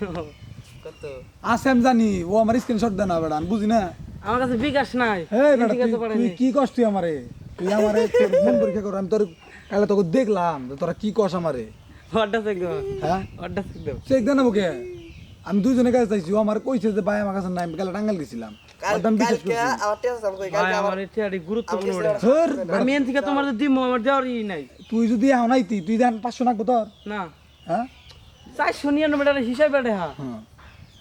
কত? আছে আমি জানি ও আমার স্ক্রিনশট দেন না বেটা আমি বুঝি না। আমার কাছে বিকাশ নাই এই বেটা তুই- কি তুই আমারে? তুই আমারে তোর মন পরীক্ষা কর আমি তোর কালে তোকে দেখলাম যে তোরা কি কস আমারে। চেক দেবো। হ্যাঁ? চেক দেবো। চেক দেন আমি দুজনের কাছে চাইছি ও আমার কইছে যে ভাই আমার কাছে নাই আমি কালে টাঙ্গাল গেছিলাম আমি এন থেকে তোমার আমার নাই। তুই যদি এখন আইতি তুই দেন পাঁচশো নাকবো তোর। না। হ্যাঁ? চারশো নিরানব্বই টাকা হিসাব বেড়ে হ্যাঁ। হ্যাঁ।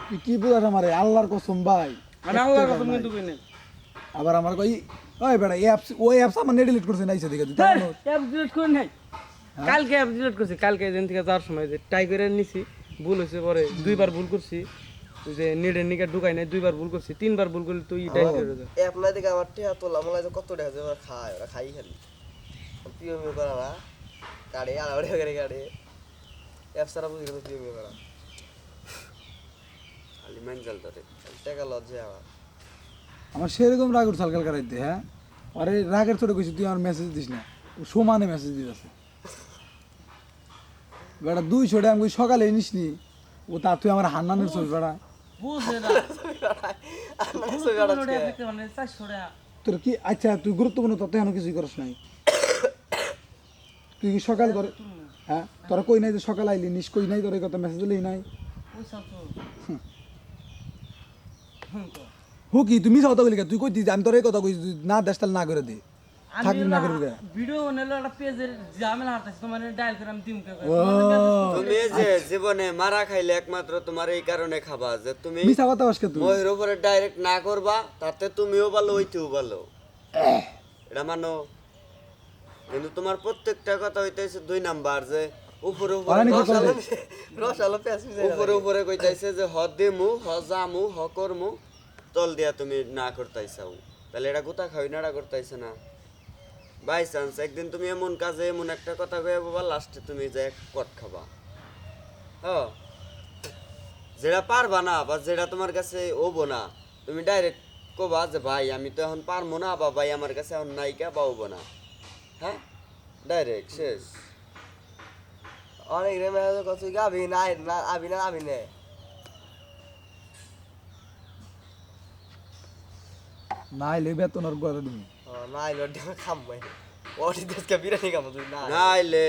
তুই কি বুঝাস আমারে? আল্লাহর কসম ভাই। আর আল্লাহর কথা কিন্তু কই নাই। আবার আমার কই ওই বেটা অ্যাপস ওই অ্যাপস আমার নেট ডিলিট করছে নাইছে দেখে মানে- অ্যাপ ডিলিট করে নাই। কালকে অ্যাপ ডিলিট করছি কালকে এদিন থেকে যাওয়ার সময় যে ট্রাই করে নিছি ভুল হয়েছে পরে দুইবার ভুল করছি। যে নেটের নিকে ঢুকাই নাই দুইবার ভুল করছি তিনবার ভুল করলে তুই ডাই করে দে অ্যাপ নাই দেখে আমার টিয়া তোলা মনে হয় যে কত টাকা ওরা খায় ওরা খাই খালি। পিও মিও করা না কাড়ে আড়াড়ি করে কাড়ে অ্যাপ সারা বুঝি পিও মিও করা খালি মেঞ্জাল ধরে টাকা লজ্জা আমার আমার সেরকম রাগ উঠছে হালকা রাইতে হ্যাঁ? আরে রাগের ছোট কইছি তুই আমার মেসেজ দিস না। ও সমানে মেসেজ দিতেছে। বেটা দুই ছোটে আমি সকালে নিসনি ও তা তুই আমার হান্নানের না। মানে চারশো টাকা তোর কি আচ্ছা তুই গুরুত্বপূর্ণ তত এখনও কিছুই করস নাই। তুই কি সকাল করে হ্যাঁ? তোরা কই নাই যে সকাল আইলি? নিস কই নাই তোর? এই কথা মেসেজ দিলেই নাই। হু কি তুমি কথা বলি তুই কই আমি তোর এই কথা তুই না দেশ না করে দে। থাকবি না করবি? ভিডিও বানালো একটা পেজের ঝামেলা হাঁটাচ্ছে তোমার ডায়াল করে আমি তুমি যে জীবনে মারা খাইলে একমাত্র তোমার এই কারণে খাবা যে তুমি মিছা কথা বাসকে মহির উপরে ডাইরেক্ট না করবা তাতে তুমিও ভালো হইতেও ভালো। এটা মানো। কিন্তু তোমার প্রত্যেকটা কথা হইতেছে দুই নাম্বার যে উপরে উপরে উপরে উপরে কইতাইছে যে হ দিমু হ জামু হ করমু। তল দিয়া তুমি না করতাইছাও। তাহলে এটা কোথা খাই না এটা করতাইছে না। বাই চান্স একদিন তুমি এমন কাজে এমন একটা কথা কয়ে বাবা লাস্টে তুমি যে এক কট খাবা। হ্যাঁ যেটা পারবা না বা যেটা তোমার কাছে ওবো না তুমি ডাইরেক্ট কবা যে ভাই আমি তো এখন পারব না বা ভাই আমার কাছে এখন নাইকা বা ওবো না। হ্যাঁ? ডাইরেক্ট শেষ। অনেক রেমে কত গাবি না আবি না আবি না। নাইলে বেতন আর গড়া দিবি। নাইলে খাম ভাই ওটি দেশকে বিরিয়ানি খাব তুই নাইলে